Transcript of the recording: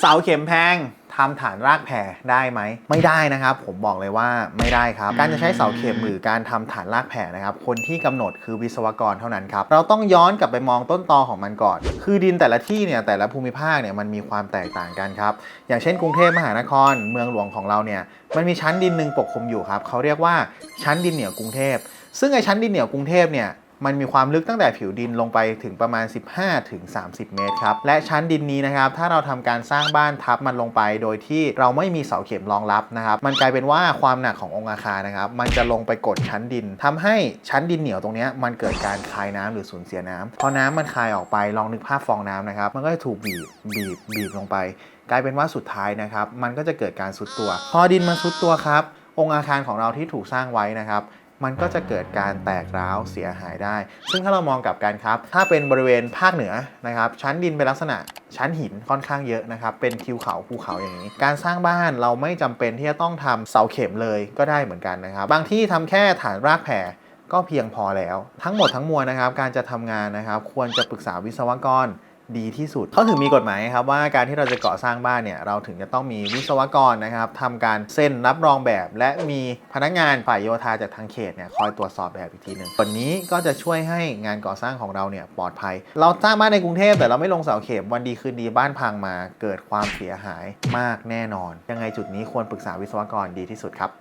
เสาเข็มแพงทำฐานรากแผ่ได้ไหม ไม่ได้นะครับ ผมบอกเลยว่าไม่ได้ครับ การจะใช้เสาเข็มหรือการทำฐานรากแผ่นะครับ คนที่กำหนดคือวิศวกรเท่านั้นครับ เราต้องย้อนกลับไปมองต้นตอของมันก่อน คือดินแต่ละที่เนี่ยแต่ละภูมิภาคเนี่ยมันมีความแตกต่างกันครับ อย่างเช่นกรุงเทพมหานคร เมืองหลวงของเราเนี่ยมันมีชั้นดินหนึ่งปกคลุมอยู่ครับเขาเรียกว่าชั้นดินเหนียวกรุงเทพ ซึ่งไอชั้นดินเหนียวกรุงเทพเนี่ย มันมีความลึกตั้งแต่ผิวดินลงไปถึงประมาณ 15ถึง30เมตรครับ และชั้นดินนี้นะครับ ถ้าเราทำการสร้างบ้านทับมันลงไป โดยที่เราไม่มีเสาเข็มรองรับนะครับ มันกลายเป็นว่าความหนักขององค์อาคารนะครับ มันจะลงไปกดชั้นดินทำให้ชั้นดินเหนียวตรงนี้มันเกิดการคายน้ำหรือสูญเสียน้ำพอน้ำมันคายออกไปลองนึกภาพฟองน้ำนะครับ มันก็จะถูกบีบบีบบีบลงไป กลายเป็นว่าสุดท้ายนะครับ มันก็จะเกิดการซุดตัว พอดินมันซุดตัวครับองค์อาคารของเราที่ถูกสร้างไว้นะครับ มันก็จะเกิดการแตกร้าวเสียหายได้ ซึ่งถ้าเรามองกลับกันครับ ถ้าเป็นบริเวณภาคเหนือนะครับ ชั้นดินเป็นลักษณะชั้นหินค่อนข้างเยอะนะครับ เป็นทิวเขาภูเขาอย่างนี้ การสร้างบ้านเราไม่จำเป็นที่จะต้องทำเสาเข็มเลยก็ได้เหมือนกันนะครับ บางที่ทำแค่ฐานรากแผ่ก็เพียงพอแล้ว ทั้งหมดทั้งมวลนะครับ การจะทำงานนะครับ ควรจะปรึกษาวิศวกร ดีที่สุดเขาถึงมีกฎหมายครับว่าการที่เราจะก่อสร้างบ้านเนี่ยเราถึงจะต้องมีวิศวกรนะครับทำการเซ็นรับรองแบบ และมีพนักงานฝ่ายโยธาจากทางเขตเนี่ยคอยตรวจสอบแบบอีกทีหนึ่งผลนี้ก็จะช่วยให้งานก่อสร้างของเราเนี่ยปลอดภัย เราสร้างบ้านในกรุงเทพแต่เราไม่ลงเสาเข็มวันดีคืนดีบ้านพังมาเกิดความเสียหายมากแน่นอน ยังไงจุดนี้ควรปรึกษาวิศวกรดีที่สุดครับ